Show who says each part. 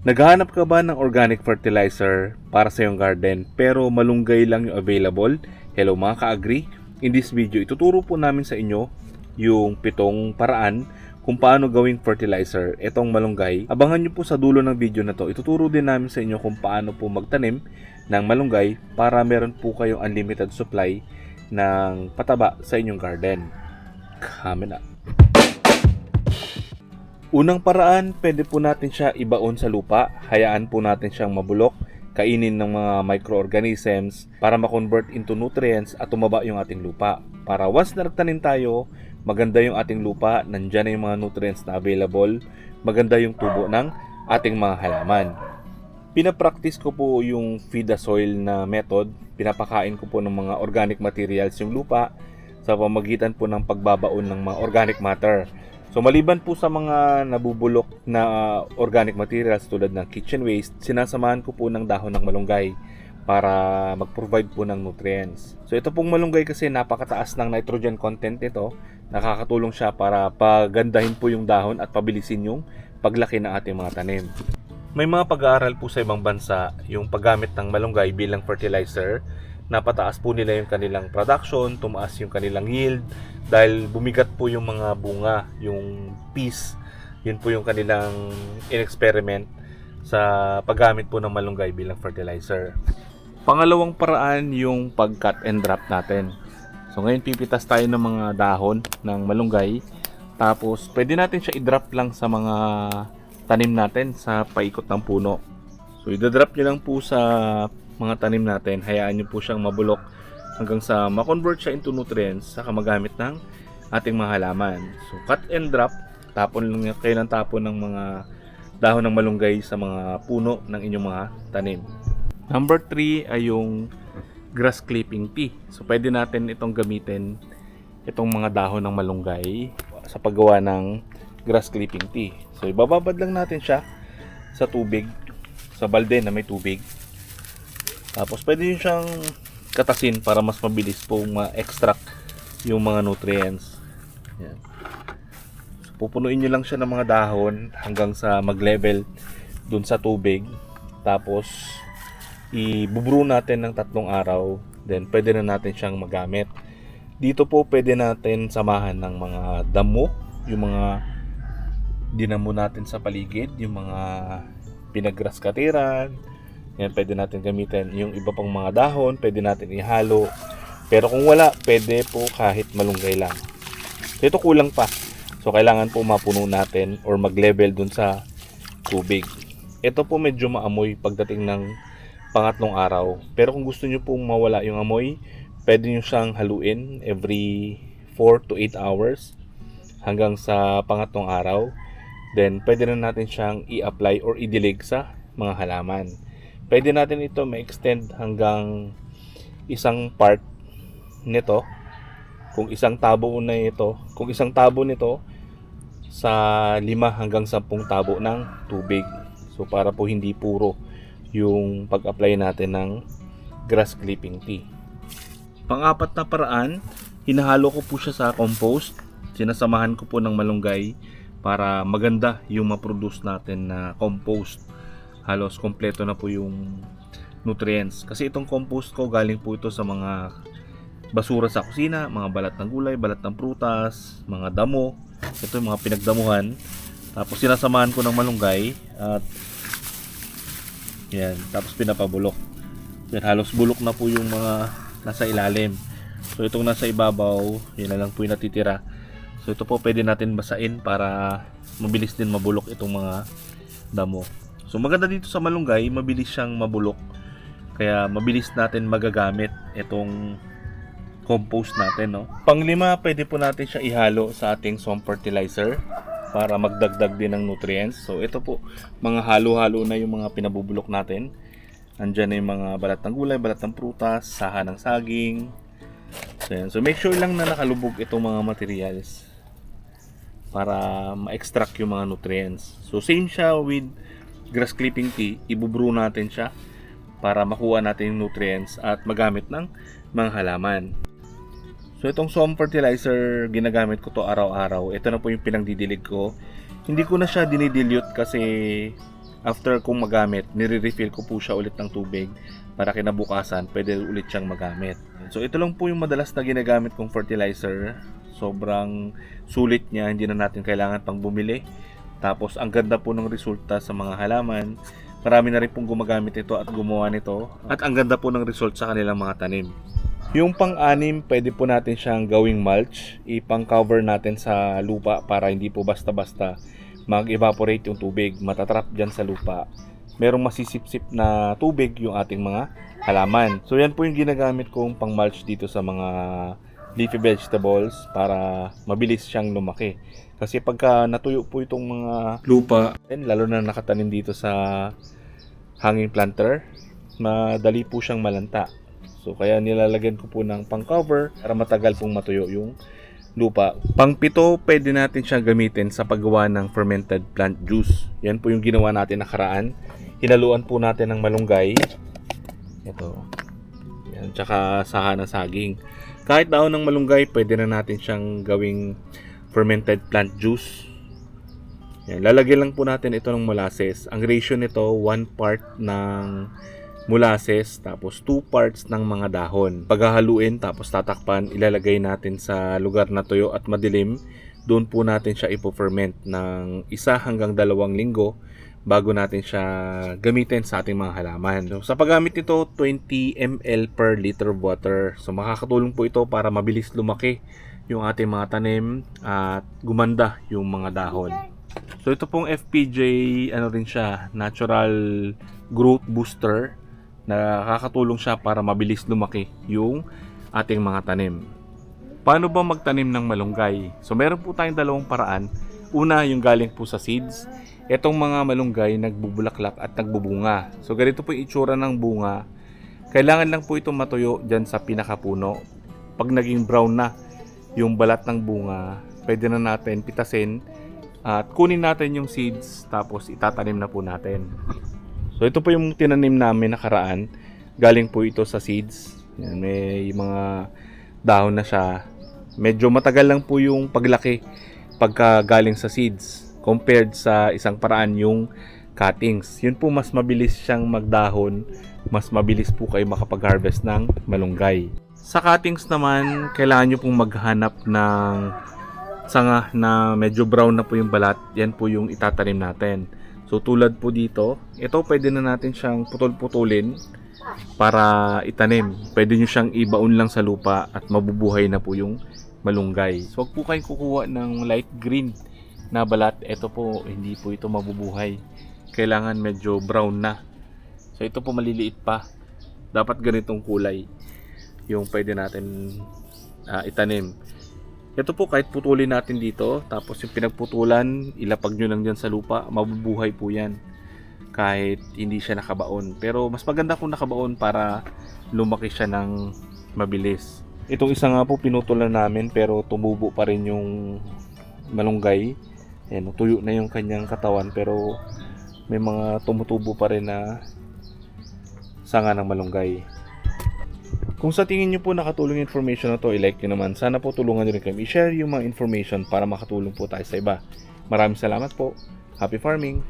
Speaker 1: Naghahanap ka ba ng organic fertilizer para sa iyong garden pero malunggay lang yung available? Hello mga ka-agri! In this video, ituturo po namin sa inyo yung pitong paraan kung paano gawing fertilizer itong malunggay. Abangan nyo po sa dulo ng video na to. Ituturo din namin sa inyo kung paano po magtanim ng malunggay para meron po kayong unlimited supply ng pataba sa inyong garden. Kami na. Unang paraan, pwede po natin siya ibaon sa lupa. Hayaan po natin siyang mabulok, kainin ng mga microorganisms para ma-convert into nutrients at tumaba yung ating lupa. Para once na nagtanim tayo, maganda yung ating lupa, nandyan na yung mga nutrients na available, maganda yung tubo ng ating mga halaman. Pinapractice ko po yung feed the soil na method. Pinapakain ko po ng mga organic materials yung lupa sa pamagitan po ng pagbabaon ng mga organic matter. So maliban po sa mga nabubulok na uh, organic materials tulad ng kitchen waste, sinasamahan ko po ng dahon ng malunggay para mag-provide po ng nutrients. So ito pong malunggay kasi napakataas ng nitrogen content nito. Nakakatulong siya para pagandahin po yung dahon at pabilisin yung paglaki ng ating mga tanim. May mga pag-aaral po sa ibang bansa yung paggamit ng malunggay bilang fertilizer napataas po nila yung kanilang production, tumaas yung kanilang yield dahil bumigat po yung mga bunga, yung piece. Yun po yung kanilang in-experiment sa paggamit po ng malunggay bilang fertilizer. Pangalawang paraan yung pag-cut and drop natin. So ngayon pipitas tayo ng mga dahon ng malunggay. Tapos pwede natin siya i-drop lang sa mga tanim natin sa paikot ng puno. So i-drop nyo lang po sa mga tanim natin, hayaan nyo po siyang mabulok hanggang sa ma-convert siya into nutrients sa magamit ng ating mga halaman. So, cut and drop, tapon lang kayo ng tapon ng mga dahon ng malunggay sa mga puno ng inyong mga tanim. Number 3 ay yung grass clipping tea. So, pwede natin itong gamitin itong mga dahon ng malunggay sa paggawa ng grass clipping tea. So, ibababad lang natin siya sa tubig, sa balde na may tubig. Tapos pwede nyo siyang katasin para mas mabilis po ma-extract yung mga nutrients. Yan. So, pupunuin nyo lang siya ng mga dahon hanggang sa mag-level dun sa tubig. Tapos ibubrew natin ng tatlong araw. Then pwede na natin siyang magamit. Dito po pwede natin samahan ng mga damo, yung mga dinamo natin sa paligid, yung mga pinagras katiran, yan, pwede natin gamitin. Yung iba pang mga dahon, pwede natin ihalo. Pero kung wala, pwede po kahit malunggay lang. Ito kulang pa. So, kailangan po mapuno natin or mag-level dun sa tubig. Ito po medyo maamoy pagdating ng pangatlong araw. Pero kung gusto nyo pong mawala yung amoy, pwede nyo siyang haluin every 4 to 8 hours hanggang sa pangatlong araw. Then, pwede na natin siyang i-apply or i-dilig sa mga halaman pwede natin ito ma-extend hanggang isang part nito. Kung isang tabo na ito kung isang tabo nito sa 5 hanggang 10 tabo ng tubig. So para po hindi puro yung pag-apply natin ng grass clipping tea. Pang-apat na paraan hinahalo ko po siya sa compost. Sinasamahan ko po ng malunggay para maganda yung ma-produce natin na compost halos kompleto na po yung nutrients. Kasi itong compost ko galing po ito sa mga basura sa kusina, mga balat ng gulay, balat ng prutas, mga damo. Ito yung mga pinagdamuhan. Tapos sinasamahan ko ng malunggay at yan, tapos pinapabulok. Yan, halos bulok na po yung mga nasa ilalim. So itong nasa ibabaw, yun na lang po yung natitira. So ito po pwede natin basain para mabilis din mabulok itong mga damo. So maganda dito sa malunggay, mabilis siyang mabulok. Kaya mabilis natin magagamit itong compost natin, no? Panglima, pwede po natin siya ihalo sa ating swamp fertilizer para magdagdag din ng nutrients. So ito po, mga halo-halo na yung mga pinabubulok natin. Andiyan na yung mga balat ng gulay, balat ng prutas, saha ng saging. So, yan. so make sure lang na nakalubog itong mga materials para ma-extract yung mga nutrients. So same siya with grass clipping tea, ibubrew natin siya para makuha natin yung nutrients at magamit ng mga halaman. So itong swamp fertilizer, ginagamit ko to araw-araw. Ito na po yung pinangdidilig ko. Hindi ko na siya dinidilute kasi after kong magamit, nire-refill ko po siya ulit ng tubig para kinabukasan pwede ulit siyang magamit. So ito lang po yung madalas na ginagamit kong fertilizer. Sobrang sulit niya, hindi na natin kailangan pang bumili. Tapos ang ganda po ng resulta sa mga halaman. Marami na rin pong gumagamit ito at gumawa nito. At ang ganda po ng result sa kanilang mga tanim. Yung pang-anim, pwede po natin siyang gawing mulch. Ipang-cover natin sa lupa para hindi po basta-basta mag-evaporate yung tubig. Matatrap dyan sa lupa. Merong masisipsip na tubig yung ating mga halaman. So yan po yung ginagamit kong pang-mulch dito sa mga leafy vegetables para mabilis siyang lumaki. Kasi pagka natuyo po itong mga lupa, and lalo na nakatanim dito sa hanging planter, madali po siyang malanta. So kaya nilalagyan ko po ng pang cover para matagal pong matuyo yung lupa. Pang pito, pwede natin siyang gamitin sa paggawa ng fermented plant juice. Yan po yung ginawa natin nakaraan. Hinaluan po natin ng malunggay. Ito. Yan, tsaka saha ng saging. Kahit daon ng malunggay, pwede na natin siyang gawing fermented plant juice. Yan, lalagyan lang po natin ito ng molasses. Ang ratio nito, 1 part ng molasses tapos 2 parts ng mga dahon. Paghahaluin tapos tatakpan, ilalagay natin sa lugar na tuyo at madilim. Doon po natin siya ipo-ferment ng isa hanggang dalawang linggo bago natin siya gamitin sa ating mga halaman. So, sa paggamit nito, 20 ml per liter of water. So makakatulong po ito para mabilis lumaki yung ating mga tanim at gumanda yung mga dahon. So ito pong FPJ ano rin siya, natural growth booster na nakakatulong siya para mabilis lumaki yung ating mga tanim. Paano ba magtanim ng malunggay? So meron po tayong dalawang paraan. Una, yung galing po sa seeds. Itong mga malunggay nagbubulaklak at nagbubunga. So ganito po yung itsura ng bunga. Kailangan lang po itong matuyo dyan sa pinakapuno. Pag naging brown na yung balat ng bunga, pwede na natin pitasin at kunin natin yung seeds tapos itatanim na po natin. So ito po yung tinanim namin nakaraan. Galing po ito sa seeds. Yan, may mga dahon na siya. Medyo matagal lang po yung paglaki pagka galing sa seeds compared sa isang paraan yung cuttings. Yun po mas mabilis siyang magdahon, mas mabilis po kayo makapag-harvest ng malunggay. Sa cuttings naman, kailangan nyo pong maghanap ng sanga na medyo brown na po yung balat. Yan po yung itatanim natin. So tulad po dito, ito pwede na natin siyang putol-putulin para itanim. Pwede nyo siyang ibaon lang sa lupa at mabubuhay na po yung malunggay. So wag po kayong kukuha ng light green na balat. Ito po, hindi po ito mabubuhay. Kailangan medyo brown na. So ito po maliliit pa. Dapat ganitong kulay yung pwede natin ah, itanim. Ito po kahit putulin natin dito, tapos yung pinagputulan, ilapag nyo lang dyan sa lupa, mabubuhay po yan. Kahit hindi siya nakabaon. Pero mas maganda kung nakabaon para lumaki siya ng mabilis. Itong isa nga po pinutulan namin pero tumubo pa rin yung malunggay. Ayan, tuyo na yung kanyang katawan pero may mga tumutubo pa rin na sanga ng malunggay. Kung sa tingin nyo po nakatulong yung information na to, i-like nyo naman. Sana po tulungan nyo rin kami i-share yung mga information para makatulong po tayo sa iba. Maraming salamat po. Happy farming!